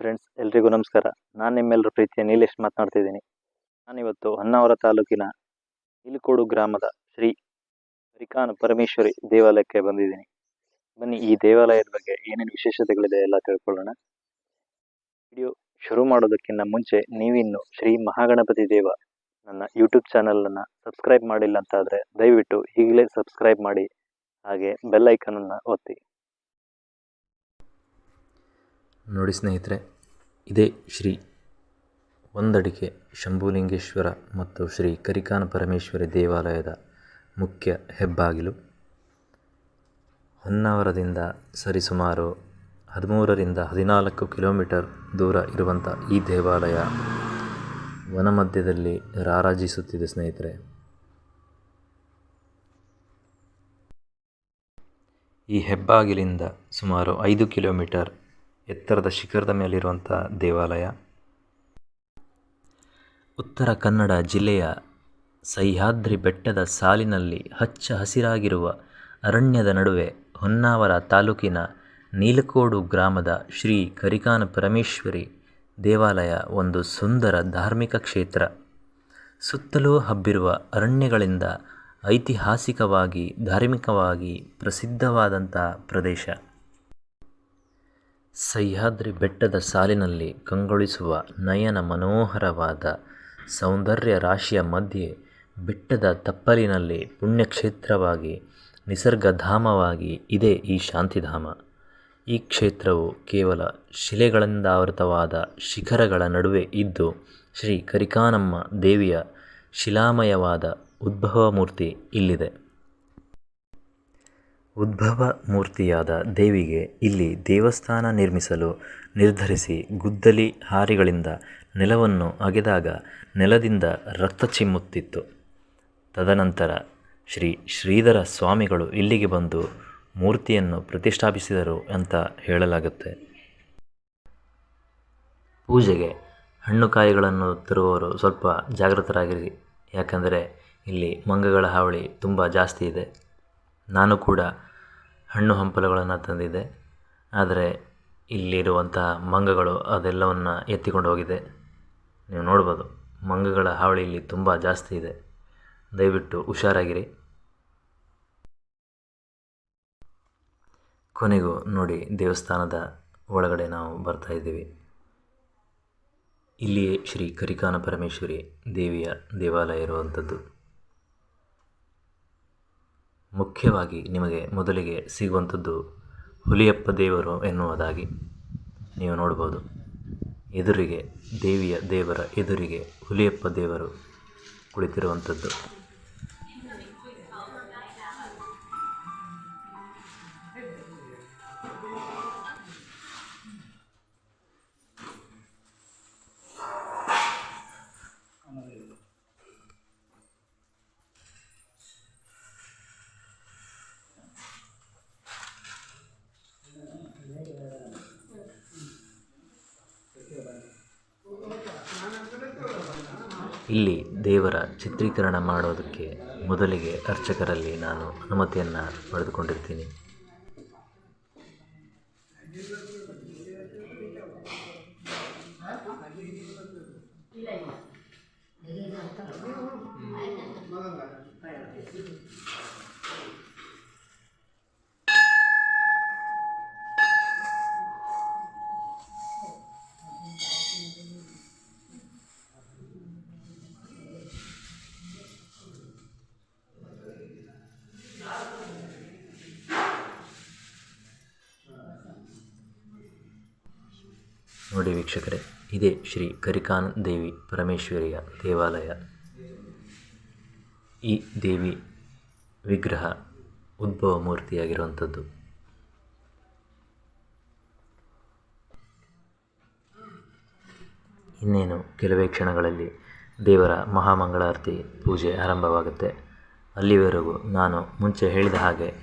Friends ಎಲ್ರಿಗೂ ನಮಸ್ಕಾರ. ನಾನು ನಿಮ್ಮೆಲ್ಲರ ಪ್ರೀತಿಯ ನೀಲೇಶ್ ಮಾತನಾಡ್ತಿದ್ದೀನಿ. ನಾನಿವತ್ತು ಹೊನ್ನಾವರ ತಾಲೂಕಿನ ಇಲ್ಕೋಡು ಗ್ರಾಮದ ಶ್ರೀ ಹರಿಕಾನ ಪರಮೇಶ್ವರಿ ದೇವಾಲಯಕ್ಕೆ ಬಂದಿದ್ದೀನಿ. ಬನ್ನಿ, ಈ ದೇವಾಲಯದ ಬಗ್ಗೆ ಏನೇನು ವಿಶೇಷತೆಗಳಿದೆ ಎಲ್ಲ ತಿಳ್ಕೊಳ್ಳೋಣ. ವಿಡಿಯೋ ಶುರು ಮಾಡೋದಕ್ಕಿಂತ ಮುಂಚೆ ನೀವಿನ್ನು ಶ್ರೀ ಮಹಾಗಣಪತಿ ದೇವ ನನ್ನ ಯೂಟ್ಯೂಬ್ ಚಾನಲನ್ನು ಸಬ್ಸ್ಕ್ರೈಬ್ ಮಾಡಿಲ್ಲ ಅಂತಾದರೆ ದಯವಿಟ್ಟು ಈಗಲೇ ಸಬ್ಸ್ಕ್ರೈಬ್ ಮಾಡಿ. ಹಾಗೆ ಬೆಲ್ಲೈಕನನ್ನು ಒತ್ತಿ. ನೋಡಿ ಸ್ನೇಹಿತರೆ, ಇದೇ ಶ್ರೀ ಒಂದಡಿಕೆ ಶಂಭುಲಿಂಗೇಶ್ವರ ಮತ್ತು ಶ್ರೀ ಕರಿಕಾನ ಪರಮೇಶ್ವರಿ ದೇವಾಲಯದ ಮುಖ್ಯ ಹೆಬ್ಬಾಗಿಲು. ಹೊನ್ನಾವರದಿಂದ ಸರಿಸುಮಾರು ಹದಿಮೂರರಿಂದ ಹದಿನಾಲ್ಕು ಕಿಲೋಮೀಟರ್ ದೂರ ಇರುವಂಥ ಈ ದೇವಾಲಯ ವನಮಧ್ಯದಲ್ಲಿ ರಾರಾಜಿಸುತ್ತಿದೆ ಸ್ನೇಹಿತರೆ. ಈ ಹೆಬ್ಬಾಗಿಲಿಂದ ಸುಮಾರು ಐದು ಕಿಲೋಮೀಟರ್ ಎತ್ತರದ ಶಿಖರದ ಮೇಲಿರುವಂಥ ದೇವಾಲಯ. ಉತ್ತರ ಕನ್ನಡ ಜಿಲ್ಲೆಯ ಸಹ್ಯಾದ್ರಿ ಬೆಟ್ಟದ ಸಾಲಿನಲ್ಲಿ ಹಚ್ಚ ಹಸಿರಾಗಿರುವ ಅರಣ್ಯದ ನಡುವೆ ಹೊನ್ನಾವರ ತಾಲೂಕಿನ ನೀಲಕೋಡು ಗ್ರಾಮದ ಶ್ರೀ ಕರಿಕಾನ ಪರಮೇಶ್ವರಿ ದೇವಾಲಯ ಒಂದು ಸುಂದರ ಧಾರ್ಮಿಕ ಕ್ಷೇತ್ರ. ಸುತ್ತಲೂ ಹಬ್ಬಿರುವ ಅರಣ್ಯಗಳಿಂದ ಐತಿಹಾಸಿಕವಾಗಿ ಧಾರ್ಮಿಕವಾಗಿ ಪ್ರಸಿದ್ಧವಾದಂಥ ಪ್ರದೇಶ. ಸಹ್ಯಾದ್ರಿ ಬೆಟ್ಟದ ಸಾಲಿನಲ್ಲಿ ಕಂಗೊಳಿಸುವ ನಯನ ಮನೋಹರವಾದ ಸೌಂದರ್ಯ ರಾಶಿಯ ಮಧ್ಯೆ ಬೆಟ್ಟದ ತಪ್ಪಲಿನಲ್ಲಿ ಪುಣ್ಯಕ್ಷೇತ್ರವಾಗಿ, ನಿಸರ್ಗಧಾಮವಾಗಿ ಇದೆ ಈ ಶಾಂತಿಧಾಮ. ಈ ಕ್ಷೇತ್ರವು ಕೇವಲ ಶಿಲೆಗಳಿಂದಾವೃತವಾದ ಶಿಖರಗಳ ನಡುವೆ ಇದ್ದು, ಶ್ರೀ ಕರಿಕಾನಮ್ಮ ದೇವಿಯ ಶಿಲಾಮಯವಾದ ಉದ್ಭವ ಮೂರ್ತಿ ಇಲ್ಲಿದೆ. ಉದ್ಭವ ಮೂರ್ತಿಯಾದ ದೇವಿಗೆ ಇಲ್ಲಿ ದೇವಸ್ಥಾನ ನಿರ್ಮಿಸಲು ನಿರ್ಧರಿಸಿ ಗುದ್ದಲಿ ಹಾರಿಗಳಿಂದ ನೆಲವನ್ನು ಅಗೆದಾಗ ನೆಲದಿಂದ ರಕ್ತ ಚಿಮ್ಮುತ್ತಿತ್ತು. ತದನಂತರ ಶ್ರೀ ಶ್ರೀಧರ ಸ್ವಾಮಿಗಳು ಇಲ್ಲಿಗೆ ಬಂದು ಮೂರ್ತಿಯನ್ನು ಪ್ರತಿಷ್ಠಾಪಿಸಿದರು ಅಂತ ಹೇಳಲಾಗುತ್ತೆ. ಪೂಜೆಗೆ ಹಣ್ಣು ಕಾಯಿಗಳನ್ನು ತರುವವರು ಸ್ವಲ್ಪ ಜಾಗೃತರಾಗಿರಿ ಯಾಕಂದರೆ ಇಲ್ಲಿ ಮಂಗಗಳ ಹಾವಳಿ ತುಂಬ ಜಾಸ್ತಿ ಇದೆ. ನಾನು ಕೂಡ ಹಣ್ಣು ಹಂಪಲುಗಳನ್ನು ತಂದಿದ್ದೆ. ಆದರೆ ಇಲ್ಲಿರುವಂತಹ ಮಂಗಗಳು ಅದೆಲ್ಲವನ್ನು ಎತ್ತಿಕೊಂಡು ಹೋಗಿದೆ. ನೀವು ನೋಡ್ಬೋದು, ಮಂಗಗಳ ಹಾವಳಿ ಇಲ್ಲಿ ತುಂಬ ಜಾಸ್ತಿ ಇದೆ. ದಯವಿಟ್ಟು ಹುಷಾರಾಗಿರಿ. ಕೊನೆಗೂ ನೋಡಿ, ದೇವಸ್ಥಾನದ ಒಳಗಡೆ ನಾವು ಬರ್ತಾ ಇದ್ದೀವಿ. ಇಲ್ಲಿಯೇ ಶ್ರೀ ಕರಿಕಾನ ಪರಮೇಶ್ವರಿ ದೇವಿಯ ದೇವಾಲಯ ಇರುವಂಥದ್ದು. ಮುಖ್ಯವಾಗಿ ನಿಮಗೆ ಮೊದಲಿಗೆ ಸಿಗುವಂಥದ್ದು ಹುಲಿಯಪ್ಪ ದೇವರು ಎನ್ನುವುದಾಗಿ ನೀವು ನೋಡ್ಬೋದು. ಎದುರಿಗೆ ದೇವಿಯ ದೇವರ ಎದುರಿಗೆ ಹುಲಿಯಪ್ಪ ದೇವರು ಕುಳಿತಿರುವಂಥದ್ದು. ಇಲ್ಲಿ ದೇವರ ಚಿತ್ರೀಕರಣ ಮಾಡೋದಕ್ಕೆ ಮೊದಲಿಗೆ ಅರ್ಚಕರಲ್ಲಿ ನಾನು ಅನುಮತಿಯನ್ನು ಪಡೆದುಕೊಂಡಿರ್ತೀನಿ. ನೋಡಿ ವೀಕ್ಷಕರೇ, ಇದೇ ಶ್ರೀ ಕರಿಕಾನ್ ದೇವಿ ಪರಮೇಶ್ವರಿಯ ದೇವಾಲಯ. ಈ ದೇವಿ ವಿಗ್ರಹ ಉದ್ಭವ ಮೂರ್ತಿಯಾಗಿರುವಂಥದ್ದು. ಇನ್ನೇನು, ಕೆಲವೇ ಕ್ಷಣಗಳಲ್ಲಿ ದೇವರ ಮಹಾಮಂಗಳಾರತಿ ಪೂಜೆ ಆರಂಭವಾಗುತ್ತೆ. ಅಲ್ಲಿವರೆಗೂ ನಾನು ಮುಂಚೆ ಹೇಳಿದ ಹಾಗೆ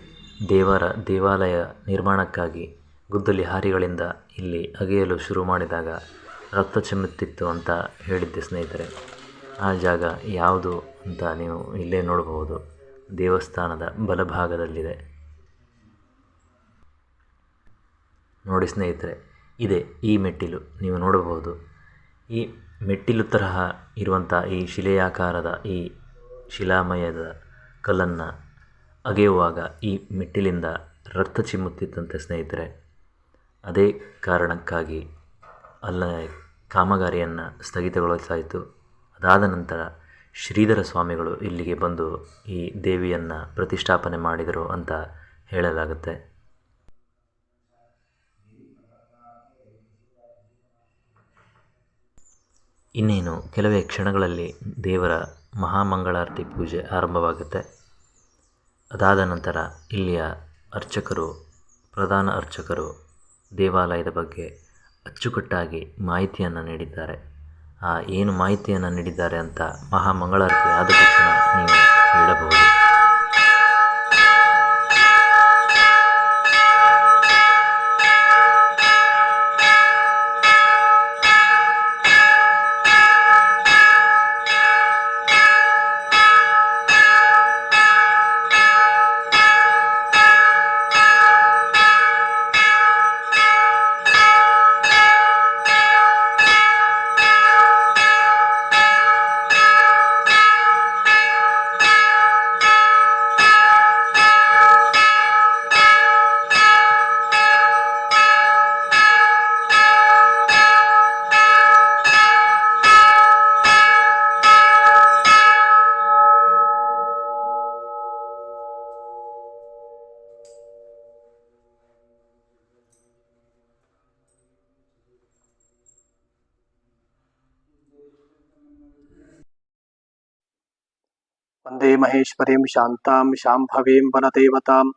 ದೇವರ ದೇವಾಲಯ ನಿರ್ಮಾಣಕ್ಕಾಗಿ ಗುದ್ದಲಿ ಹಾರಿಗಳಿಂದ ಇಲ್ಲಿ ಅಗೆಯಲು ಶುರು ಮಾಡಿದಾಗ ರಕ್ತ ಚಿಮ್ಮುತ್ತಿತ್ತು ಅಂತ ಹೇಳಿದ್ದೆ ಸ್ನೇಹಿತರೆ. ಆ ಜಾಗ ಯಾವುದು ಅಂತ ನೀವು ಇಲ್ಲೇ ನೋಡಬಹುದು. ದೇವಸ್ಥಾನದ ಬಲಭಾಗದಲ್ಲಿದೆ. ನೋಡಿ ಸ್ನೇಹಿತರೆ, ಇದೆ ಈ ಮೆಟ್ಟಿಲು ನೀವು ನೋಡಬಹುದು. ಈ ಮೆಟ್ಟಿಲು ತರಹ ಇರುವಂಥ ಈ ಶಿಲೆಯಾಕಾರದ ಈ ಶಿಲಾಮಯದ ಕಲ್ಲನ್ನು ಅಗೆಯುವಾಗ ಈ ಮೆಟ್ಟಿಲಿಂದ ರಕ್ತ ಚಿಮ್ಮುತ್ತಿತ್ತಂತೆ ಸ್ನೇಹಿತರೆ. ಅದೇ ಕಾರಣಕ್ಕಾಗಿ ಅಲ್ಲ ಕಾಮಗಾರಿಯನ್ನು ಸ್ಥಗಿತಗೊಳಿಸಲಾಯಿತು. ಅದಾದ ನಂತರ ಶ್ರೀಧರ ಸ್ವಾಮಿಗಳು ಇಲ್ಲಿಗೆ ಬಂದು ಈ ದೇವಿಯನ್ನು ಪ್ರತಿಷ್ಠಾಪನೆ ಮಾಡಿದರು ಅಂತ ಹೇಳಲಾಗುತ್ತೆ. ಇನ್ನೇನು, ಕೆಲವೇ ಕ್ಷಣಗಳಲ್ಲಿ ದೇವರ ಮಹಾಮಂಗಳಾರತಿ ಪೂಜೆ ಆರಂಭವಾಗುತ್ತೆ. ಅದಾದ ನಂತರ ಇಲ್ಲಿಯ ಅರ್ಚಕರು, ಪ್ರಧಾನ ಅರ್ಚಕರು ದೇವಾಲಯದ ಬಗ್ಗೆ ಅಚ್ಚುಕಟ್ಟಾಗಿ ಮಾಹಿತಿಯನ್ನು ನೀಡಿದ್ದಾರೆ. ಆ ಏನು ಮಾಹಿತಿಯನ್ನು ನೀಡಿದ್ದಾರೆ ಅಂತ ಮಹಾಮಂಗಳಾರತಿ ಆದ ತಕ್ಷಣ ನೀವು वन्दे महेश्वरीं शान्तां शाम्भवीं वनदेवताम्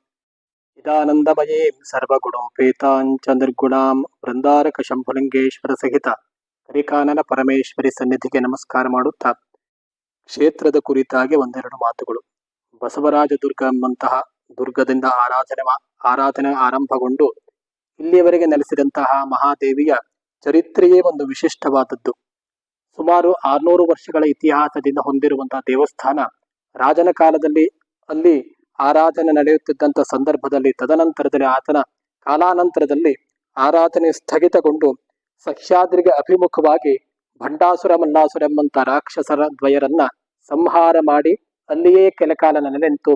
इदानन्दमयीं सर्वगुणोपेतां च निर्गुणां ವೃಂದಾರಕಶಂಭುಲಿಂಗೇಶ್ವರ ಸಹಿತ ಕರಿಕಾನನ ಪರಮೇಶ್ವರಿ ಸನ್ನಿಧಿಗೆ ನಮಸ್ಕಾರ ಮಾಡುತ್ತಾ ಕ್ಷೇತ್ರದ ಕುರಿತಾಗಿ ಒಂದೆರಡು ಮಾತುಗಳು ಬಸವರಾಜ ದುರ್ಗ ಎಂಬಂತಹ ದುರ್ಗದಿಂದ ಆರಾಧನೆ ಮಾ- ಆರಾಧನೆ ಆರಂಭಗೊಂಡು ಇಲ್ಲಿಯವರೆಗೆ ನೆಲೆಸಿದಂತಹ ಮಹಾದೇವಿಯ ಚರಿತ್ರೆಯೇ ಒಂದು ವಿಶಿಷ್ಟವಾದದ್ದು ಸುಮಾರು ಆರ್ನೂರು ವರ್ಷಗಳ ಇತಿಹಾಸದಿಂದ ಹೊಂದಿರುವಂತಹ ದೇವಸ್ಥಾನ ರಾಜನ ಕಾಲದಲ್ಲಿ ಅಲ್ಲಿ ಆರಾಧನೆ ನಡೆಯುತ್ತಿದ್ದಂಥ ಸಂದರ್ಭದಲ್ಲಿ ತದನಂತರದಲ್ಲಿ ಆತನ ಕಾಲಾನಂತರದಲ್ಲಿ ಆರಾಧನೆ ಸ್ಥಗಿತಗೊಂಡು ಸಹ್ಯಾದ್ರಿಗೆ ಅಭಿಮುಖವಾಗಿ ಭಂಡಾಸುರ ಮಲ್ಲಾಸುರ ಎಂಬಂತ ರಾಕ್ಷಸರ ದ್ವಯರನ್ನ ಸಂಹಾರ ಮಾಡಿ ಅಲ್ಲಿಯೇ ಕೆಲಕಾಲ ನೆಲೆಂತು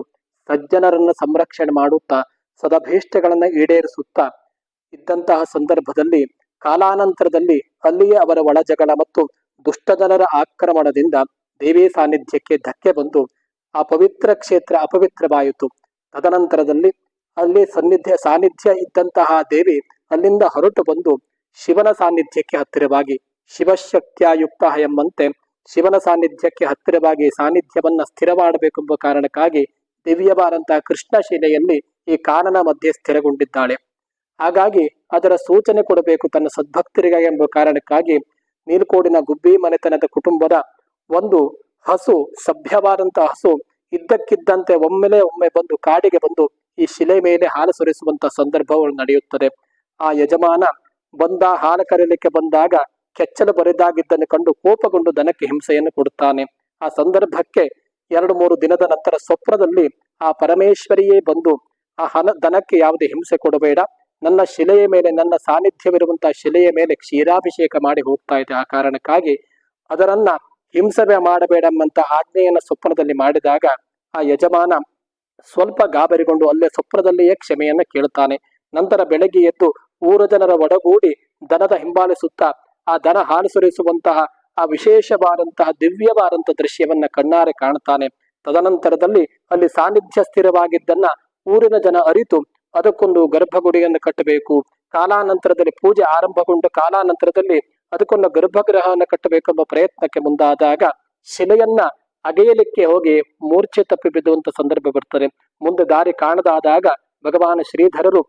ಸಜ್ಜನರನ್ನ ಸಂರಕ್ಷಣೆ ಮಾಡುತ್ತಾ ಸದಭೀಷ್ಟಗಳನ್ನ ಈಡೇರಿಸುತ್ತಾ ಇದ್ದಂತಹ ಸಂದರ್ಭದಲ್ಲಿ ಕಾಲಾನಂತರದಲ್ಲಿ ಅಲ್ಲಿಯೇ ಅವರ ಒಳಜಗಳ ಮತ್ತು ದುಷ್ಟಜನರ ಆಕ್ರಮಣದಿಂದ ದೇವಿ ಸಾನ್ನಿಧ್ಯಕ್ಕೆ ಧಕ್ಕೆ ಬಂದು ಆ ಪವಿತ್ರ ಕ್ಷೇತ್ರ ಅಪವಿತ್ರವಾಯಿತು ತದನಂತರದಲ್ಲಿ ಅಲ್ಲಿ ಸನ್ನಿಧ್ಯ, ಸಾನ್ನಿಧ್ಯ ಇದ್ದಂತಹ ದೇವಿ ಅಲ್ಲಿಂದ ಹೊರಟು ಬಂದು ಶಿವನ ಸಾನ್ನಿಧ್ಯಕ್ಕೆ ಹತ್ತಿರವಾಗಿ ಶಿವಶಕ್ತಿಯುಕ್ತ ಎಂಬಂತೆ ಶಿವನ ಸಾನ್ನಿಧ್ಯಕ್ಕೆ ಹತ್ತಿರವಾಗಿ ಸಾನ್ನಿಧ್ಯವನ್ನ ಸ್ಥಿರ ಮಾಡಬೇಕೆಂಬ ಕಾರಣಕ್ಕಾಗಿ ದಿವ್ಯವಾದಂತಹ ಕೃಷ್ಣ ಶಿಲೆಯಲ್ಲಿ ಈ ಕಾನನ ಮಧ್ಯೆ ಸ್ಥಿರಗೊಂಡಿದ್ದಾಳೆ. ಹಾಗಾಗಿ ಅದರ ಸೂಚನೆ ಕೊಡಬೇಕು ತನ್ನ ಸದ್ಭಕ್ತರಿಗೆ ಎಂಬ ಕಾರಣಕ್ಕಾಗಿ ನೀಲ್ಕೋಡಿನ ಗುಬ್ಬಿ ಮನೆತನದ ಕುಟುಂಬದ ಒಂದು ಹಸು, ಸಭ್ಯವಾದಂತಹ ಹಸು, ಇದ್ದಕ್ಕಿದ್ದಂತೆ ಒಮ್ಮೆಲೆ ಒಮ್ಮೆ ಬಂದು ಕಾಡಿಗೆ ಬಂದು ಈ ಶಿಲೆ ಮೇಲೆ ಹಾಲು ಸುರಿಸುವಂತ ಸಂದರ್ಭಗಳು ನಡೆಯುತ್ತದೆ. ಆ ಯಜಮಾನ ಬಂದ ಹಾಲು ಕರೀಲಿಕ್ಕೆ ಬಂದಾಗ ಕೆಚ್ಚಲು ಬರಿದಾಗಿದ್ದನ್ನು ಕಂಡು ಕೋಪಗೊಂಡು ದನಕ್ಕೆ ಹಿಂಸೆಯನ್ನು ಕೊಡುತ್ತಾನೆ. ಆ ಸಂದರ್ಭಕ್ಕೆ ಎರಡು ಮೂರು ದಿನದ ನಂತರ ಸ್ವಪ್ನದಲ್ಲಿ ಆ ಪರಮೇಶ್ವರಿಯೇ ಬಂದು ಆ ಹನ ದನಕ್ಕೆ ಯಾವುದೇ ಹಿಂಸೆ ಕೊಡಬೇಡ. ನನ್ನ ಶಿಲೆಯ ಮೇಲೆ, ನನ್ನ ಸಾನ್ನಿಧ್ಯವಿರುವಂತಹ ಶಿಲೆಯ ಮೇಲೆ ಕ್ಷೀರಾಭಿಷೇಕ ಮಾಡಿ ಹೋಗ್ತಾ ಇದೆ. ಆ ಕಾರಣಕ್ಕಾಗಿ ಅದರನ್ನ ಹಿಂಸೆ ಮಾಡಬೇಡಮ್ಮಂತ ಆಜ್ಞೆಯನ್ನು ಸ್ವಪ್ನದಲ್ಲಿ ಮಾಡಿದಾಗ ಆ ಯಜಮಾನ ಸ್ವಲ್ಪ ಗಾಬರಿಗೊಂಡು ಅಲ್ಲೇ ಸ್ವಪ್ನದಲ್ಲಿಯೇ ಕ್ಷಮೆಯನ್ನ ಕೇಳುತ್ತಾನೆ. ನಂತರ ಬೆಳಗ್ಗೆ ಎದ್ದು ಊರ ಜನರ ಒಡಗೂಡಿ ದನದ ಹಿಂಬಾಲಿಸುತ್ತಾ ಆ ದನ ಹಾಲು ಸುರಿಸುವಂತಹ ಆ ವಿಶೇಷವಾದಂತಹ ದಿವ್ಯವಾದಂತಹ ದೃಶ್ಯವನ್ನ ಕಣ್ಣಾರೆ ಕಾಣುತ್ತಾನೆ. ತದನಂತರದಲ್ಲಿ ಅಲ್ಲಿ ಸಾನ್ನಿಧ್ಯ ಸ್ಥಿರವಾಗಿದ್ದನ್ನ ಊರಿನ ಜನ ಅರಿತು ಅದಕ್ಕೊಂದು ಗರ್ಭಗುಡಿಯನ್ನು ಕಟ್ಟಬೇಕು. ಕಾಲಾನಂತರದಲ್ಲಿ ಪೂಜೆ ಆರಂಭಗೊಂಡ ಕಾಲಾನಂತರದಲ್ಲಿ ಅದಕ್ಕೊಂದು ಗರ್ಭಗ್ರಹವನ್ನು ಕಟ್ಟಬೇಕೆಂಬ ಪ್ರಯತ್ನಕ್ಕೆ ಮುಂದಾದಾಗ ಶಿಲೆಯನ್ನ ಅಗೆಯಲಿಕ್ಕೆ ಹೋಗಿ ಮೂರ್ಛೆ ತಪ್ಪಿ ಬಿದ್ದುವಂತ ಸಂದರ್ಭ ಬರ್ತದೆ. ಮುಂದೆ ದಾರಿ ಕಾಣದಾದಾಗ ಭಗವಾನ್ ಶ್ರೀಧರರು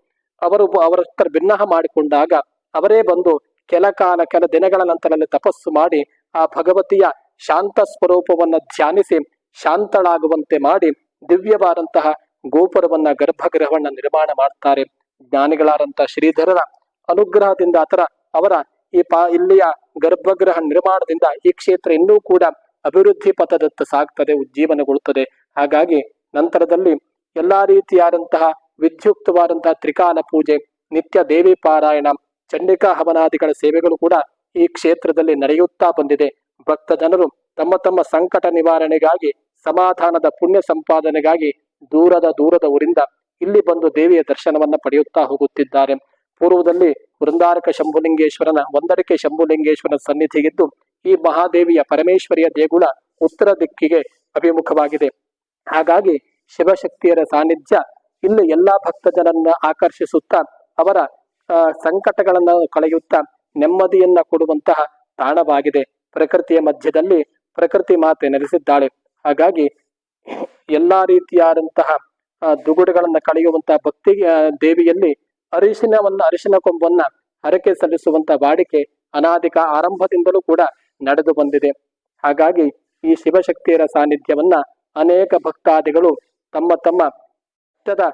ಅವರು ಅವರ ಭಿನ್ನಹ ಮಾಡಿಕೊಂಡಾಗ ಅವರೇ ಬಂದು ಕೆಲ ಕಾಲ, ಕೆಲ ದಿನಗಳ ನಂತರದಲ್ಲಿ ತಪಸ್ಸು ಮಾಡಿ ಆ ಭಗವತಿಯ ಶಾಂತ ಸ್ವರೂಪವನ್ನ ಧ್ಯಾನಿಸಿ ಶಾಂತಳಾಗುವಂತೆ ಮಾಡಿ ದಿವ್ಯವಾದಂತಹ ಗೋಪುರವನ್ನ, ಗರ್ಭಗೃಹವನ್ನ ನಿರ್ಮಾಣ ಮಾಡ್ತಾರೆ. ಜ್ಞಾನಿಗಳಾದಂತಹ ಶ್ರೀಧರರ ಅನುಗ್ರಹದಿಂದ ಆತರ ಅವರ ಈ ಪಾ, ಇಲ್ಲಿಯ ಗರ್ಭಗೃಹ ನಿರ್ಮಾಣದಿಂದ ಈ ಕ್ಷೇತ್ರ ಇನ್ನೂ ಕೂಡ ಅಭಿವೃದ್ಧಿ ಪಥದತ್ತ ಸಾಗ್ತದೆ, ಉಜ್ಜೀವನಗೊಳ್ಳುತ್ತದೆ. ಹಾಗಾಗಿ ನಂತರದಲ್ಲಿ ಎಲ್ಲಾ ರೀತಿಯಾದಂತಹ ವಿದ್ಯುಕ್ತವಾದಂತಹ ತ್ರಿಕಾಲ ಪೂಜೆ, ನಿತ್ಯ ದೇವಿ ಪಾರಾಯಣ, ಚಂಡಿಕಾ ಹವನಾದಿಗಳ ಸೇವೆಗಳು ಕೂಡ ಈ ಕ್ಷೇತ್ರದಲ್ಲಿ ನಡೆಯುತ್ತಾ ಬಂದಿದೆ. ಭಕ್ತ ಜನರು ತಮ್ಮ ತಮ್ಮ ಸಂಕಟ ನಿವಾರಣೆಗಾಗಿ, ಸಮಾಧಾನದ ಪುಣ್ಯ ಸಂಪಾದನೆಗಾಗಿ ದೂರದ ದೂರದ ಊರಿಂದ ಇಲ್ಲಿ ಬಂದು ದೇವಿಯ ದರ್ಶನವನ್ನ ಪಡೆಯುತ್ತಾ ಹೋಗುತ್ತಿದ್ದಾರೆ. ಪೂರ್ವದಲ್ಲಿ ವೃಂದಾರಕ ಶಂಭುಲಿಂಗೇಶ್ವರನ ಒಂದಡಿಕೆ ಶಂಭುಲಿಂಗೇಶ್ವರನ ಸನ್ನಿಧಿಗಿದ್ದು ಈ ಮಹಾದೇವಿಯ ಪರಮೇಶ್ವರಿಯ ದೇಗುಲ ಉತ್ತರ ದಿಕ್ಕಿಗೆ ಅಭಿಮುಖವಾಗಿದೆ. ಹಾಗಾಗಿ ಶಿವಶಕ್ತಿಯರ ಸಾನ್ನಿಧ್ಯ ಇಲ್ಲಿ ಎಲ್ಲಾ ಭಕ್ತ ಜನರನ್ನ ಆಕರ್ಷಿಸುತ್ತಾ, ಅವರ ಸಂಕಟಗಳನ್ನು ಕಳೆಯುತ್ತಾ, ನೆಮ್ಮದಿಯನ್ನ ಕೊಡುವಂತಹ ತಾಣವಾಗಿದೆ. ಪ್ರಕೃತಿಯ ಮಧ್ಯದಲ್ಲಿ ಪ್ರಕೃತಿ ಮಾತೆ ನೆಲೆಸಿದ್ದಾಳೆ. ಹಾಗಾಗಿ ಎಲ್ಲಾ ರೀತಿಯಾದಂತಹ ದುಗುಡಗಳನ್ನ ಕಳೆಯುವಂತಹ ಭಕ್ತಿ ದೇವಿಯಲ್ಲಿ ಅರಿಶಿನವನ್ನ ಅರಿಶಿನ ಕೊಂಬನ್ನ ಹರಕೆ ಸಲ್ಲಿಸುವಂತ ವಾಡಿಕೆ ಅನಾದಿಕ ಆರಂಭದಿಂದಲೂ ಕೂಡ ನಡೆದು ಬಂದಿದೆ. ಹಾಗಾಗಿ ಈ ಶಿವಶಕ್ತಿಯರ ಸಾನ್ನಿಧ್ಯವನ್ನ ಅನೇಕ ಭಕ್ತಾದಿಗಳು ತಮ್ಮ ತಮ್ಮ ಇಷ್ಟದ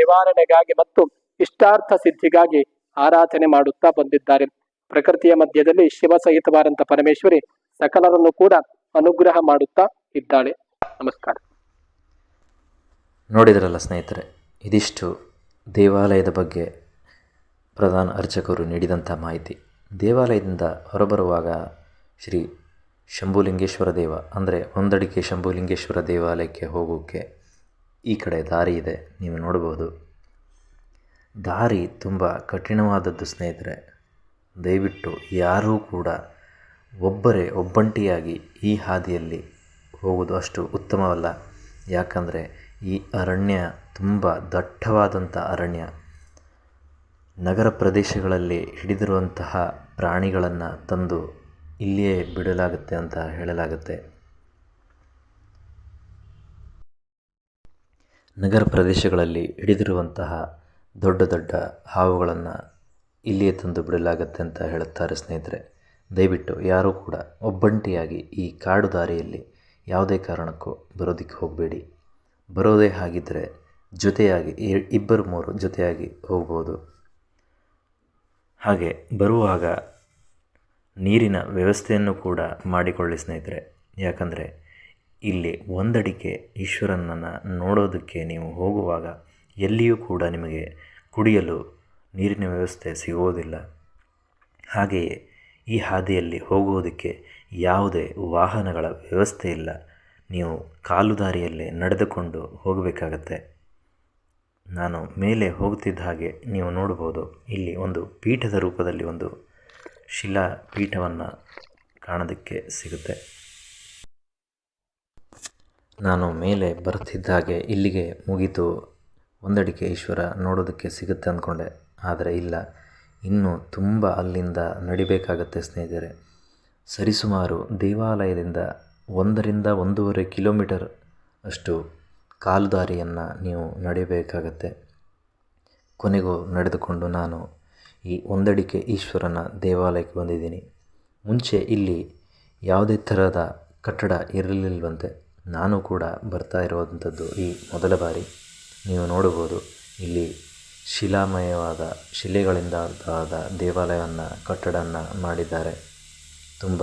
ನಿವಾರಣೆಗಾಗಿ ಮತ್ತು ಇಷ್ಟಾರ್ಥ ಸಿದ್ಧಿಗಾಗಿ ಆರಾಧನೆ ಮಾಡುತ್ತಾ ಬಂದಿದ್ದಾರೆ. ಪ್ರಕೃತಿಯ ಮಧ್ಯದಲ್ಲಿ ಶಿವ ಸಹಿತವಾದಂತ ಪರಮೇಶ್ವರಿ ಸಕಲರನ್ನು ಕೂಡ ಅನುಗ್ರಹ ಮಾಡುತ್ತಾ ಇದ್ದಾಳೆ. ನಮಸ್ಕಾರ. ನೋಡಿದ್ರಲ್ಲ ಸ್ನೇಹಿತರೆ, ಇದಿಷ್ಟು ದೇವಾಲಯದ ಬಗ್ಗೆ ಪ್ರಧಾನ ಅರ್ಚಕರು ನೀಡಿದಂಥ ಮಾಹಿತಿ. ದೇವಾಲಯದಿಂದ ಹೊರಬರುವಾಗ ಶ್ರೀ ಶಂಭುಲಿಂಗೇಶ್ವರ ದೇವ, ಅಂದರೆ ಒಂದಡಿಕೆ ಶಂಭುಲಿಂಗೇಶ್ವರ ದೇವಾಲಯಕ್ಕೆ ಹೋಗೋಕ್ಕೆ ಈ ಕಡೆ ದಾರಿ ಇದೆ, ನೀವು ನೋಡಬಹುದು ದಾರಿ ತುಂಬ ಕಠಿಣವಾದದ್ದು ಸ್ನೇಹಿತರೆ. ದಯವಿಟ್ಟು ಯಾರೂ ಕೂಡ ಒಬ್ಬರೇ ಒಬ್ಬಂಟಿಯಾಗಿ ಈ ಹಾದಿಯಲ್ಲಿ ಹೋಗೋದು ಅಷ್ಟು ಉತ್ತಮವಲ್ಲ. ಯಾಕಂದರೆ ಈ ಅರಣ್ಯ ತುಂಬ ದಟ್ಟವಾದಂಥ ಅರಣ್ಯ. ನಗರ ಪ್ರದೇಶಗಳಲ್ಲಿ ಹಿಡಿದಿರುವಂತಹ ಪ್ರಾಣಿಗಳನ್ನು ತಂದು ಇಲ್ಲಿಯೇ ಬಿಡಲಾಗುತ್ತೆ ಅಂತ ಹೇಳಲಾಗುತ್ತೆ. ನಗರ ಪ್ರದೇಶಗಳಲ್ಲಿ ಹಿಡಿದಿರುವಂತಹ ದೊಡ್ಡ ದೊಡ್ಡ ಹಾವುಗಳನ್ನು ಇಲ್ಲಿಯೇ ತಂದು ಬಿಡಲಾಗುತ್ತೆ ಅಂತ ಹೇಳುತ್ತಾರೆ ಸ್ನೇಹಿತರೆ. ದಯವಿಟ್ಟು ಯಾರೂ ಕೂಡ ಒಬ್ಬಂಟಿಯಾಗಿ ಈ ಕಾಡು ದಾರಿಯಲ್ಲಿ ಯಾವುದೇ ಕಾರಣಕ್ಕೂ ಬರೋದಕ್ಕೆ ಹೋಗಬೇಡಿ. ಬರೋದೇ ಹಾಗಿದ್ದರೆ ಜೊತೆಯಾಗಿ ಇಬ್ಬರು ಮೂರು ಜೊತೆಯಾಗಿ ಹೋಗ್ಬೋದು. ಹಾಗೆ ಬರುವಾಗ ನೀರಿನ ವ್ಯವಸ್ಥೆಯನ್ನು ಕೂಡ ಮಾಡಿಕೊಳ್ಳಿ ಸ್ನೇಹಿತರೆ. ಯಾಕಂದರೆ ಇಲ್ಲಿ ಒಂದಡಿಕೆ ಈಶ್ವರನನ್ನು ನೋಡೋದಕ್ಕೆ ನೀವು ಹೋಗುವಾಗ ಎಲ್ಲಿಯೂ ಕೂಡ ನಿಮಗೆ ಕುಡಿಯಲು ನೀರಿನ ವ್ಯವಸ್ಥೆ ಸಿಗುವುದಿಲ್ಲ ಹಾಗೆಯೇ ಈ ಹಾದಿಯಲ್ಲಿ ಹೋಗುವುದಕ್ಕೆ ಯಾವುದೇ ವಾಹನಗಳ ವ್ಯವಸ್ಥೆ ಇಲ್ಲ. ನೀವು ಕಾಲು ದಾರಿಯಲ್ಲೇ ನಡೆದುಕೊಂಡು ಹೋಗಬೇಕಾಗತ್ತೆ. ನಾನು ಮೇಲೆ ಹೋಗುತ್ತಿದ್ದ ಹಾಗೆ ನೀವು ನೋಡ್ಬೋದು ಇಲ್ಲಿ ಒಂದು ಪೀಠದ ರೂಪದಲ್ಲಿ ಒಂದು ಶಿಲಾ ಪೀಠವನ್ನು ಕಾಣೋದಕ್ಕೆ ಸಿಗುತ್ತೆ. ನಾನು ಮೇಲೆ ಬರ್ತಿದ್ದ ಹಾಗೆ ಇಲ್ಲಿಗೆ ಮುಗಿತು ಒಂದಡಿಕೆ ಈಶ್ವರ ನೋಡೋದಕ್ಕೆ ಸಿಗುತ್ತೆ ಅಂದ್ಕೊಂಡೆ. ಆದರೆ ಇಲ್ಲ, ಇನ್ನೂ ತುಂಬ ಅಲ್ಲಿಂದ ನಡಿಬೇಕಾಗತ್ತೆ ಸ್ನೇಹಿತರೆ. ಸರಿಸುಮಾರು ದೇವಾಲಯದಿಂದ ಒಂದರಿಂದ ಒಂದೂವರೆ ಕಿಲೋಮೀಟರ್ ಅಷ್ಟು ಕಾಲು ದಾರಿಯನ್ನು ನೀವು ನಡೆಯಬೇಕಾಗತ್ತೆ. ಕೊನೆಗೂ ನಡೆದುಕೊಂಡು ನಾನು ಈ ಒಂದಡಿಕೆ ಈಶ್ವರನ ದೇವಾಲಯಕ್ಕೆ ಬಂದಿದ್ದೀನಿ. ಮುಂಚೆ ಇಲ್ಲಿ ಯಾವುದೇ ಥರದ ಕಟ್ಟಡ ಇರಲಿಲ್ಲವಂತೆ ನಾನು ಕೂಡ ಬರ್ತಾ ಇರುವಂಥದ್ದು ಈ ಮೊದಲ ಬಾರಿ. ನೀವು ನೋಡಬಹುದು ಇಲ್ಲಿ ಶಿಲಾಮಯವಾದ ಶಿಲೆಗಳಿಂದ ಆದ ದೇವಾಲಯವನ್ನು ಕಟ್ಟಡವನ್ನು ಮಾಡಿದ್ದಾರೆ. ತುಂಬ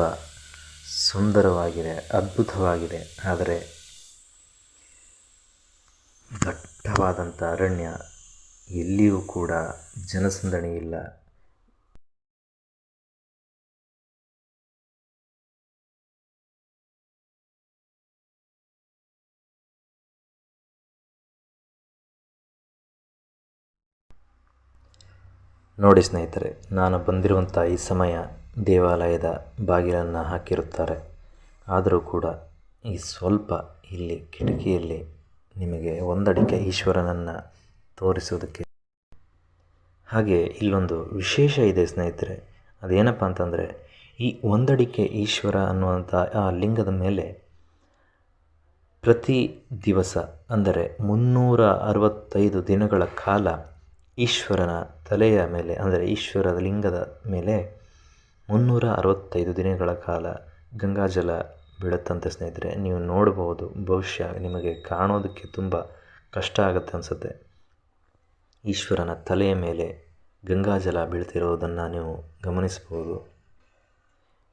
ಸುಂದರವಾಗಿದೆ, ಅದ್ಭುತವಾಗಿದೆ. ಆದರೆ ದಟ್ಟವಾದಂಥ ಅರಣ್ಯ ಎಲ್ಲಿಯೂ ಕೂಡ ಜನಸಂದಣಿ ಇಲ್ಲ. ನೋಡಿ ಸ್ನೇಹಿತರೆ, ನಾನು ಬಂದಿರುವಂಥ ಈ ಸಮಯ ದೇವಾಲಯದ ಬಾಗಿಲನ್ನು ಹಾಕಿರುತ್ತಾರೆ. ಆದರೂ ಕೂಡ ಈ ಸ್ವಲ್ಪ ಇಲ್ಲಿ ಕಿಟಕಿಯಲ್ಲಿ ನಿಮಗೆ ಒಂದಡಿಕೆ ಈಶ್ವರನನ್ನು ತೋರಿಸುವುದಕ್ಕೆ ಹಾಗೆ ಇಲ್ಲೊಂದು ವಿಶೇಷ ಇದೆ ಸ್ನೇಹಿತರೆ. ಅದೇನಪ್ಪ ಅಂತಂದರೆ, ಈ ಒಂದಡಿಕೆ ಈಶ್ವರ ಅನ್ನುವಂಥ ಆ ಲಿಂಗದ ಮೇಲೆ ಪ್ರತಿ ದಿವಸ ಅಂದರೆ ಮುನ್ನೂರ ಅರವತ್ತೈದು ದಿನಗಳ ಕಾಲ ಈಶ್ವರನ ತಲೆಯ ಮೇಲೆ ಅಂದರೆ ಈಶ್ವರದ ಲಿಂಗದ ಮೇಲೆ ಮುನ್ನೂರ ಅರವತ್ತೈದು ದಿನಗಳ ಕಾಲ ಗಂಗಾಜಲ ಬೀಳುತ್ತಂತೆ ಸ್ನೇಹಿತರೆ, ನೀವು ನೋಡಬಹುದು ಬಹುಶಃ ನಿಮಗೆ ಕಾಣೋದಕ್ಕೆ ತುಂಬ ಕಷ್ಟ ಆಗುತ್ತೆ ಅನಿಸುತ್ತೆ. ಈಶ್ವರನ ತಲೆಯ ಮೇಲೆ ಗಂಗಾಜಲ ಬೀಳ್ತಿರೋದನ್ನು ನೀವು ಗಮನಿಸ್ಬೋದು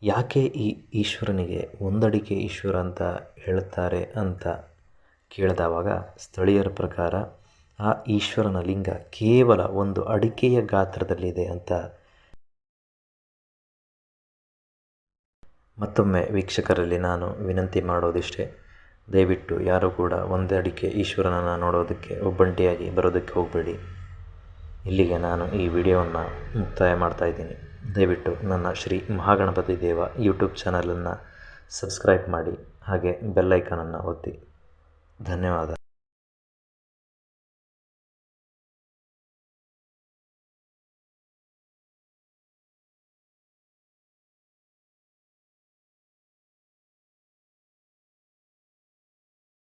ಯಾಕೆ ಈ ಈಶ್ವರನಿಗೆ ಒಂದಡಿಕೆ ಈಶ್ವರ ಅಂತ ಹೇಳುತ್ತಾರೆ ಅಂತ ಕೇಳಿದವಾಗ ಸ್ಥಳೀಯರ ಪ್ರಕಾರ ಆ ಈಶ್ವರನ ಲಿಂಗ ಕೇವಲ ಒಂದು ಅಡಿಕೆಯ ಗಾತ್ರದಲ್ಲಿದೆ ಅಂತ ಮತ್ತೊಮ್ಮೆ ವೀಕ್ಷಕರಲ್ಲಿ ನಾನು ವಿನಂತಿ ಮಾಡೋದಿಷ್ಟೇ. ದಯವಿಟ್ಟು ಯಾರೂ ಕೂಡ ಒಂದೇ ಅಡಿಕೆ ಈಶ್ವರನನ್ನು ನೋಡೋದಕ್ಕೆ, ಒಬ್ಬಂಟಿಯಾಗಿ ಬರೋದಕ್ಕೆ ಹೋಗಬೇಡಿ. ಇಲ್ಲಿಗೆ ನಾನು ಈ ವಿಡಿಯೋವನ್ನು ಮುಕ್ತಾಯ ಮಾಡ್ತಾ ಇದ್ದೀನಿ. ದಯವಿಟ್ಟು ನನ್ನ ಶ್ರೀ ಮಹಾಗಣಪತಿ ದೇವ ಯೂಟ್ಯೂಬ್ ಚಾನಲನ್ನು ಸಬ್ಸ್ಕ್ರೈಬ್ ಮಾಡಿ, ಹಾಗೆ ಬೆಲ್ಲೈಕನನ್ನು ಒತ್ತಿ. ಧನ್ಯವಾದ.